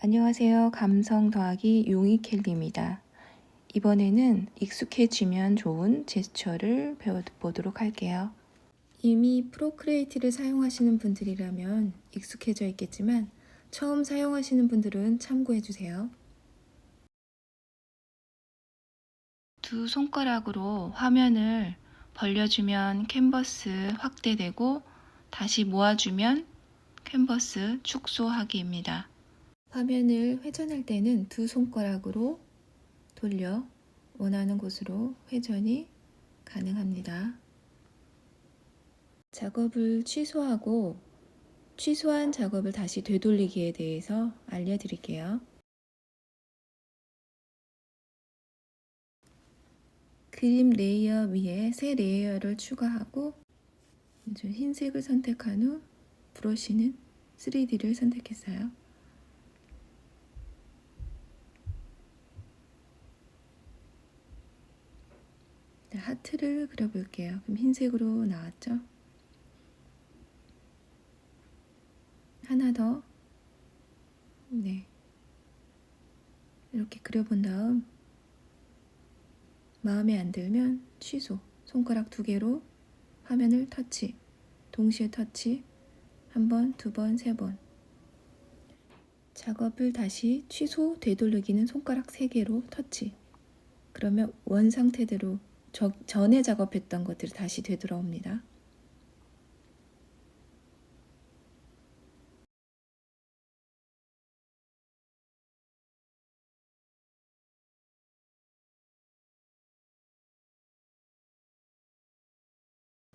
안녕하세요. 감성 더하기 용이 켈리입니다. 이번에는 익숙해지면 좋은 제스처를 배워보도록 할게요. 이미 프로크리에이트를 사용하시는 분들이라면 익숙해져 있겠지만 처음 사용하시는 분들은 참고해 주세요. 두 손가락으로 화면을 벌려주면 캔버스 확대되고 다시 모아주면 캔버스 축소하기입니다. 화면을 회전할 때는 두 손가락으로 돌려 원하는 곳으로 회전이 가능합니다. 작업을 취소하고 취소한 작업을 다시 되돌리기에 대해서 알려드릴게요. 그림 레이어 위에 새 레이어를 추가하고 흰색을 선택한 후 브러쉬는 3D를 선택했어요. 하트를 그려볼게요. 그럼 흰색으로 나왔죠? 하나 더. 네. 이렇게 그려본 다음 마음에 안 들면 취소. 손가락 두 개로 화면을 터치. 동시에 터치. 한 번, 두 번, 세 번. 작업을 다시 취소, 되돌리기는 손가락 세 개로 터치. 그러면 원 상태대로 저, 전에 작업했던 것들이 다시 되돌아옵니다.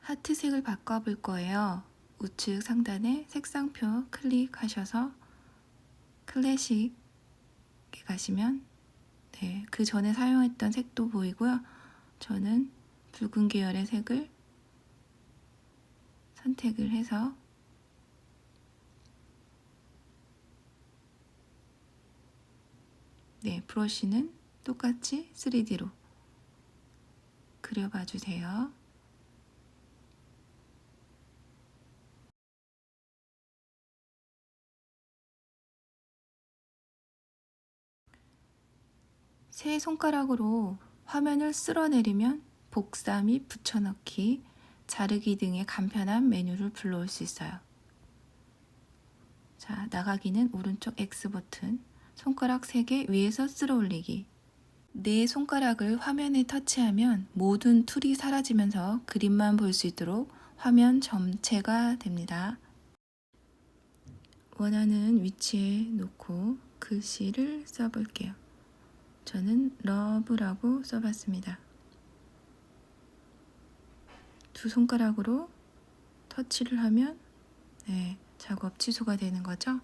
하트색을 바꿔볼 거예요. 우측 상단에 색상표 클릭하셔서 클래식에 가시면 네, 그 전에 사용했던 색도 보이고요. 저는 붉은 계열의 색을 선택을 해서 네, 브러쉬는 똑같이 3D로 그려봐 주세요. 세 손가락으로 화면을 쓸어내리면 복사 및 붙여넣기, 자르기 등의 간편한 메뉴를 불러올 수 있어요. 자, 나가기는 오른쪽 X 버튼, 손가락 3개 위에서 쓸어 올리기. 네 손가락을 화면에 터치하면 모든 툴이 사라지면서 그림만 볼 수 있도록 화면 전체가 됩니다. 원하는 위치에 놓고 글씨를 써볼게요. 저는 러브라고 써봤습니다. 두 손가락으로 터치를 하면 네, 작업 취소가 되는 거죠.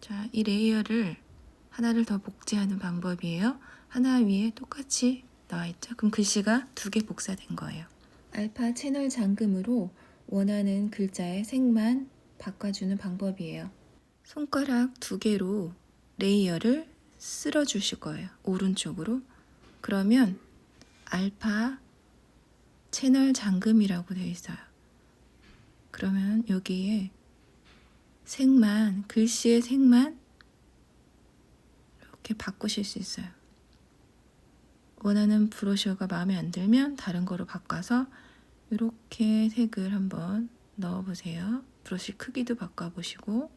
자, 이 레이어를 하나를 더 복제하는 방법이에요. 하나 위에 똑같이 나와 있죠. 그럼 글씨가 두 개 복사된 거예요. 알파 채널 잠금으로 원하는 글자의 색만 바꿔주는 방법이에요. 손가락 두 개로 레이어를 쓸어 주실 거예요. 오른쪽으로. 그러면 알파 채널 잠금이라고 되어 있어요. 그러면 여기에 색만, 글씨의 색만 이렇게 바꾸실 수 있어요. 원하는 브러셔가 마음에 안 들면 다른 거로 바꿔서 이렇게 색을 한번 넣어 보세요. 브러쉬 크기도 바꿔보시고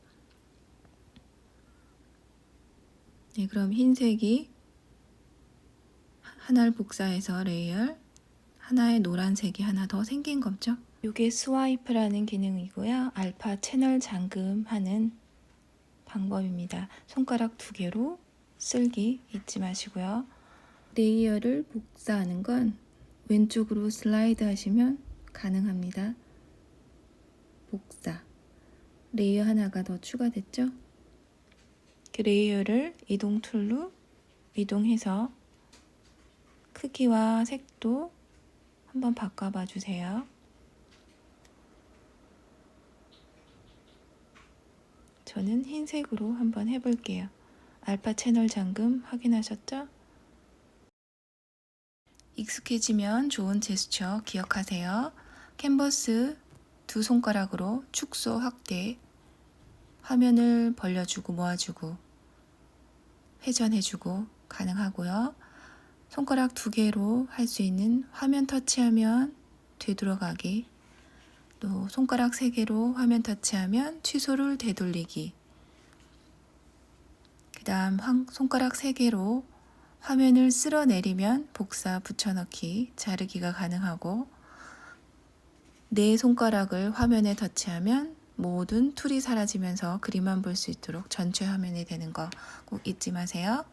네, 그럼 흰색이 하나를 복사해서 레이어 하나의 노란색이 하나 더 생긴 거죠. 이게 스와이프라는 기능이고요. 알파 채널 잠금하는 방법입니다. 손가락 두 개로 쓸기 잊지 마시고요. 레이어를 복사하는 건 왼쪽으로 슬라이드 하시면 가능합니다. 복사. 레이어 하나가 더 추가됐죠? 그 레이어를 이동 툴로 이동해서 크기와 색도 한번 바꿔봐 주세요. 저는 흰색으로 한번 해볼게요. 알파 채널 잠금 확인하셨죠? 익숙해지면 좋은 제스처 기억하세요. 캔버스 두 손가락으로 축소 확대. 화면을 벌려주고 모아주고 회전해주고 가능하고요. 손가락 두 개로 할 수 있는 화면 터치하면 되돌아가기. 또 손가락 세 개로 화면 터치하면 취소를 되돌리기. 그 다음 손가락 세 개로 화면을 쓸어내리면 복사 붙여넣기 자르기가 가능하고 네 손가락을 화면에 터치하면 모든 툴이 사라지면서 그림만 볼 수 있도록 전체 화면이 되는 거 꼭 잊지 마세요.